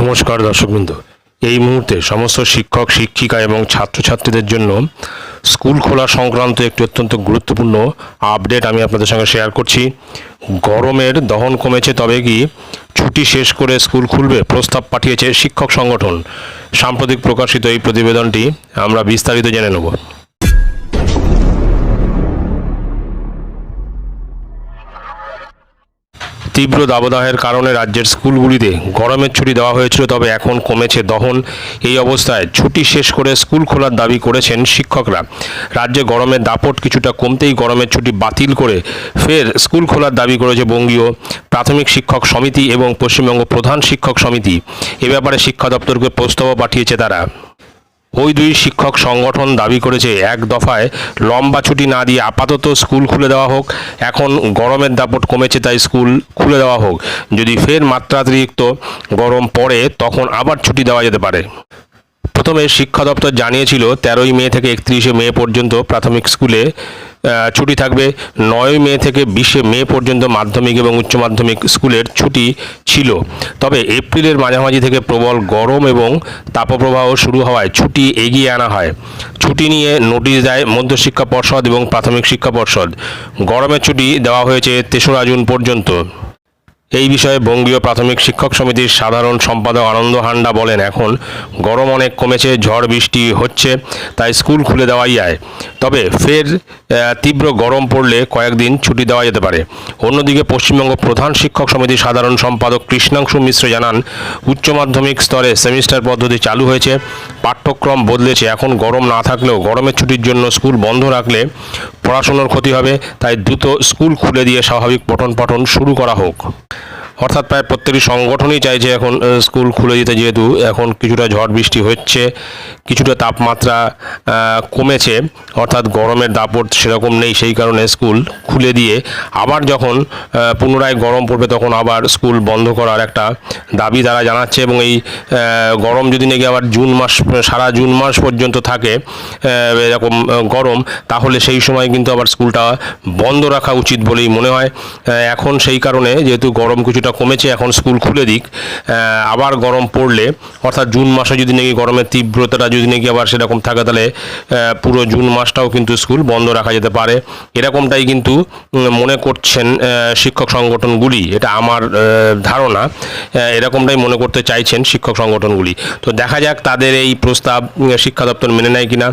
নমস্কার দর্শকবৃন্দ। এই মুহূর্তে সমস্ত শিক্ষক, শিক্ষিকা এবং ছাত্রছাত্রীদের জন্য স্কুল খোলা সংক্রান্ত একটি অত্যন্ত গুরুত্বপূর্ণ আপডেট আমি আপনাদের সঙ্গে শেয়ার করছি। গরমের দহন কমেছে তবে কি ছুটি শেষ করে স্কুল খুলবে প্রস্তাব পাঠিয়েছে শিক্ষক সংগঠন। সাম্প্রতিক প্রকাশিত এই প্রতিবেদনটি আমরা বিস্তারিত জেনে নেব। তীব্র দাবদাহের কারণে রাজ্যের স্কুলগুলিতে গরমের ছুটি দেওয়া হয়েছিল, তবে এখন কমেছে দহন। এই অবস্থায় ছুটি শেষ করে স্কুল খোলার দাবি করেছেন শিক্ষকরা। রাজ্যে গরমের দাপট কিছুটা কমতেই গরমের ছুটি বাতিল করে ফের স্কুল খোলার দাবি করেছে বঙ্গীয় প্রাথমিক শিক্ষক সমিতি এবং পশ্চিমবঙ্গ প্রধান শিক্ষক সমিতি। এ ব্যাপারে শিক্ষা দপ্তরকে প্রস্তাবও পাঠিয়েছে তারা। ওই দুই শিক্ষক সংগঠন দাবি করেছে, এক দফায় লম্বা ছুটি না দিয়ে আপাতত স্কুল খুলে দেওয়া হোক। এখন গরমের দাপট কমেছে, তাই স্কুল খুলে দেওয়া হোক। যদি ফের মাত্রাতিরিক্ত গরম পড়ে, তখন আবার ছুটি দেওয়া যেতে পারে। প্রথমে শিক্ষা দপ্তর জানিয়েছিল, তেরোই মে থেকে একত্রিশে মে পর্যন্ত প্রাথমিক স্কুলে ছুটি থাকবে। নয় মে থেকে বিশে মে পর্যন্ত মাধ্যমিক এবং উচ্চ মাধ্যমিক স্কুলের ছুটি ছিল। তবে এপ্রিলের মাঝামাঝি থেকে প্রবল গরম এবং তাপপ্রবাহ শুরু হওয়ায় ছুটি এগিয়ে আনা হয়। ছুটি নিয়ে নোটিশ দেয় মধ্যশিক্ষা পর্ষদ এবং প্রাথমিক শিক্ষা পর্ষদ। গরমের ছুটি দেওয়া হয়েছে তেসরা জুন পর্যন্ত। এই বিষয়ে বঙ্গীয় প্রাথমিক শিক্ষক সমিতির সাধারণ সম্পাদক আনন্দ হান্ডা বলেন, এখন গরম অনেক কমেছে, ঝড়, বৃষ্টি হচ্ছে, তাই স্কুল খুলে দেওয়াই যায় তবে ফের তীব্র গরম পড়লে কয়েকদিন ছুটি দেওয়া যেতে পারে। অন্যদিকে পশ্চিমবঙ্গ প্রধান শিক্ষক সমিতির সাধারণ সম্পাদক কৃষ্ণাংশু মিশ্র জানান, উচ্চ মাধ্যমিক স্তরে সেমিস্টার পদ্ধতি চালু হয়েছে, পাঠ্যক্রম বদলেছে। এখন গরম না থাকলেও গরমের ছুটির জন্য স্কুল বন্ধ রাখলে পড়াশোনার ক্ষতি হবে তাই দ্রুত স্কুল খুলে দিয়ে স্বাভাবিক পঠন পাঠন শুরু করা হোক। অর্থাৎ প্রায় প্রত্যেকটি সংগঠনই চাইছে এখন স্কুল খুলে যেতে যেহেতু এখন কিছুটা ঝড় বৃষ্টি হচ্ছে, কিছুটা তাপমাত্রা কমেছে, অর্থাৎ গরমের দাপট সেরকম নেই, সেই কারণে স্কুল খুলে দিয়ে আবার যখন পুনরায় গরম পড়বে তখন আবার স্কুল বন্ধ করার একটা দাবি তারা জানাচ্ছে এবং এই গরম যদি নাকি আবার জুন মাস, সারা জুন মাস পর্যন্ত থাকে এরকম গরম, তাহলে সেই সময় কিন্তু আবার স্কুলটা বন্ধ রাখা উচিত বলেই মনে হয়। এখন সেই কারণে যেহেতু গরম কিছুটা কমেছে, এখন স্কুল খুলে দিক। আবার গরম পড়লে, অর্থাৎ জুন মাসে যদি নাকি গরমের তীব্রতাটা যদি নাকি আবার সেরকম থাকে, তাহলে পুরো জুন মাসটাও কিন্তু স্কুল বন্ধ রাখা যেতে পারে। এরকমটাই কিন্তু মনে করছেন শিক্ষক সংগঠনগুলি। এটা আমার ধারণা। এরকমটাই মনে করতে চাইছেন শিক্ষক সংগঠনগুলি। তো দেখা যাক তাদের এই প্রস্তাব শিক্ষা দপ্তর মেনে নেয় কিনা।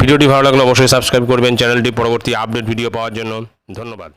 ভিডিওটি ভালো লাগলে অবশ্যই সাবস্ক্রাইব করবেন। চ্যানেলটি পরবর্তী আপডেট ভিডিও পাওয়ার জন্য ধন্যবাদ।